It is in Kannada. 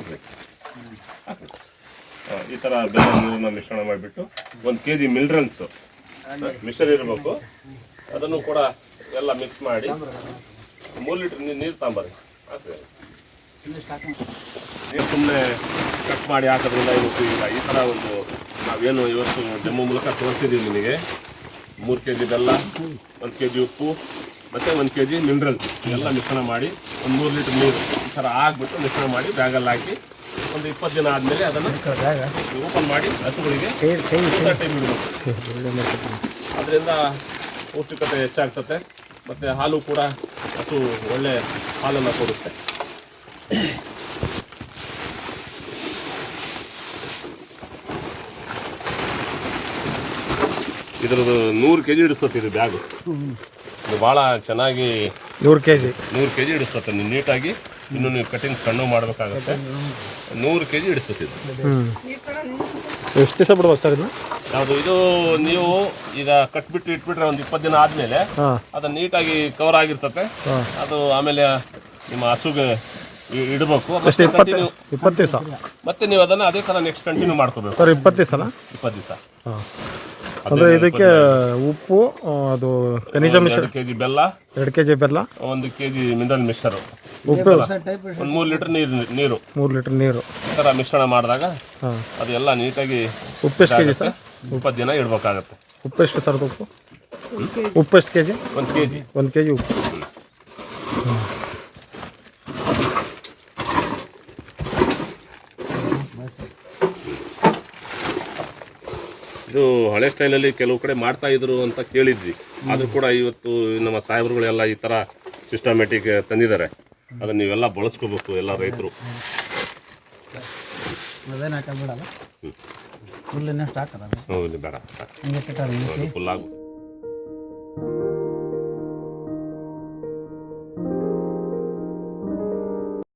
ಹಾಕ್ಬೇಕು. ಹಾಕ್ಬೇಕು. ಈ ಥರ ಬೆಲ್ಲ ನೀರನ್ನ ಮಿಶ್ರಣ ಮಾಡಿಬಿಟ್ಟು ಒಂದು ಕೆ ಜಿ ಮಿಲ್ರಲ್ಸು ಮಿಶ್ರ ಇರಬೇಕು. ಅದನ್ನು ಕೂಡ ಎಲ್ಲ ಮಿಕ್ಸ್ ಮಾಡಿ ಮೂರು ಲೀಟ್ರ್ ನೀರು ನೀರು ತಗೊಂಬರ್ರಿ ಹಾಕ್ಬೇಕು ನೀವು ಸುಮ್ಮನೆ ಕಟ್ ಮಾಡಿ ಹಾಕೋದ್ರಿಂದ ಏನು ಉಪಯೋಗ ಈ ಥರ ಒಂದು ನಾವೇನು ಇವತ್ತು ಡೆಮೋ ಮೂಲಕ ತೋರಿಸಿದ್ದೀವಿ ನಿಮಗೆ. ಮೂರು ಕೆ ಜಿ ಬೆಲ್ಲ ಒಂದು ಕೆ ಜಿ ಉಪ್ಪು ಮತ್ತು ಒಂದು ಕೆ ಜಿ ಮಿನರಲ್ಸ್. ಎಲ್ಲ ಮಿಶ್ರಣ ಮಾಡಿ ಒಂದು ಮೂರು ಲೀಟ್ರ್ ನೀರು. ಥರ ಆಗ್ಬಿಟ್ಟು ಮಿಶ್ರಣ ಮಾಡಿ ಬ್ಯಾಗಲ್ಲಿ ಹಾಕಿ ಒಂದು ಇಪ್ಪತ್ತು ದಿನ ಆದಮೇಲೆ ಅದನ್ನು ಓಪನ್ ಮಾಡಿ ಹಸುಗಳಿಗೆ ಟೈಮ್ ಇಡಬೇಕು. ಅದರಿಂದ ಪೌಷ್ಟಿಕತೆ ಹೆಚ್ಚಾಗ್ತತೆ. ಮತ್ತು ಹಾಲು ಕೂಡ ಹಸು ಒಳ್ಳೆ ಹಾಲನ್ನು ಕೊಡುತ್ತೆ. ಇದರದ್ದು ನೂರು ಕೆ ಜಿ ಹಿಡಿಸ್ತತಿ ಇದು ಬ್ಯಾಗು ಇದು ಭಾಳ ಚೆನ್ನಾಗಿ ನೂರು ಕೆ ಜಿ ನೂರು ಕೆ ಜಿ ಹಿಡಿಸ್ತತೆ ನೀವು ನೀಟಾಗಿ ಇನ್ನು ನೀವು ಕಟಿಂಗ್ ಸಣ್ಣ ಮಾಡಬೇಕಾಗುತ್ತೆ. ನೂರು ಕೆ ಜಿ ಹಿಡಿಸ್ತದೆ ಎಷ್ಟು ದಿವಸ ಬಿಡ್ಬೇಕು ಸರ್ ಇದು ಯಾವುದು ಇದು ನೀವು ಈಗ ಕಟ್ಬಿಟ್ಟು ಇಟ್ಬಿಟ್ರೆ ಒಂದು ಇಪ್ಪತ್ತು ದಿನ ಆದಮೇಲೆ ಅದು ನೀಟಾಗಿ ಕವರ್ ಆಗಿರ್ತತೆ. ಅದು ಆಮೇಲೆ ನಿಮ್ಮ ಹಸುಗೆ ಇ- ಇಡಬೇಕು. ಮತ್ತೆ ಇಪ್ಪತ್ತು ದಿವಸ? ಮತ್ತೆ ನೀವು ಅದನ್ನು ಅದೇ ಥರ ನೆಕ್ಸ್ಟ್ ಕಂಟಿನ್ಯೂ ಮಾಡ್ಕೋಬೇಕು. ಸರ್ ಇಪ್ಪತ್ತು ದಿವಸ ಇಪ್ಪತ್ತು ದಿವಸ. ಹಾಂ. ಅಂದರೆ ಇದಕ್ಕೆ ಉಪ್ಪು ಅದು ಖನಿಜ ಮಿಶ್ರ ಕೆಜಿ ಕೆ ಜಿ ಬೆಲ್ಲ. ಎರಡು ಕೆಜಿ ಬೆಲ್ಲ. ಒಂದು ಕೆಜಿ ಮಿನರಲ್ ಮಿಶ್ರ ಉಪ್ಪು. ಒಂದು ಮೂರು ಲೀಟರ್ ನೀರು ನೀರು. ಮೂರು ಲೀಟರ್ ನೀರು. ಈ ಥರ ಮಿಶ್ರಣ ಮಾಡಿದಾಗ ಅದೆಲ್ಲ ಅದು ಎಲ್ಲ ನೀಟಾಗಿ ಉಪ್ಪು ಎಷ್ಟು ಕೆ ಜಿ ಸರ್? ಇಪ್ಪತ್ತು ದಿನ ಇಡಬೇಕಾಗತ್ತೆ. ಉಪ್ಪು ಎಷ್ಟು ಸರ್ ಉಪ್ಪು? ಉಪ್ಪು ಎಷ್ಟು ಕೆ ಜಿ ಒಂದು ಕೆಜಿ. ಒಂದು ಕೆಜಿ ಉಪ್ಪು. ಇದು ಹಳೆ ಸ್ಟೈಲಲ್ಲಿ ಕೆಲವು ಕಡೆ ಮಾಡ್ತಾ ಇದ್ರು ಅಂತ ಕೇಳಿದ್ವಿ. ಆದರೂ ಕೂಡ ಇವತ್ತು ನಮ್ಮ ಸಾಹೇಬರುಗಳೆಲ್ಲ ಈ ಥರ ಸಿಸ್ಟಮ್ಯಾಟಿಕ್ ತಂದಿದ್ದಾರೆ. ಅದನ್ನು ನೀವೆಲ್ಲ ಬಳಸ್ಕೋಬೇಕು ಎಲ್ಲ ರೈತರು. ಹ್ಞೂ ಬೇಡ ಫುಲ್ ಆಗು.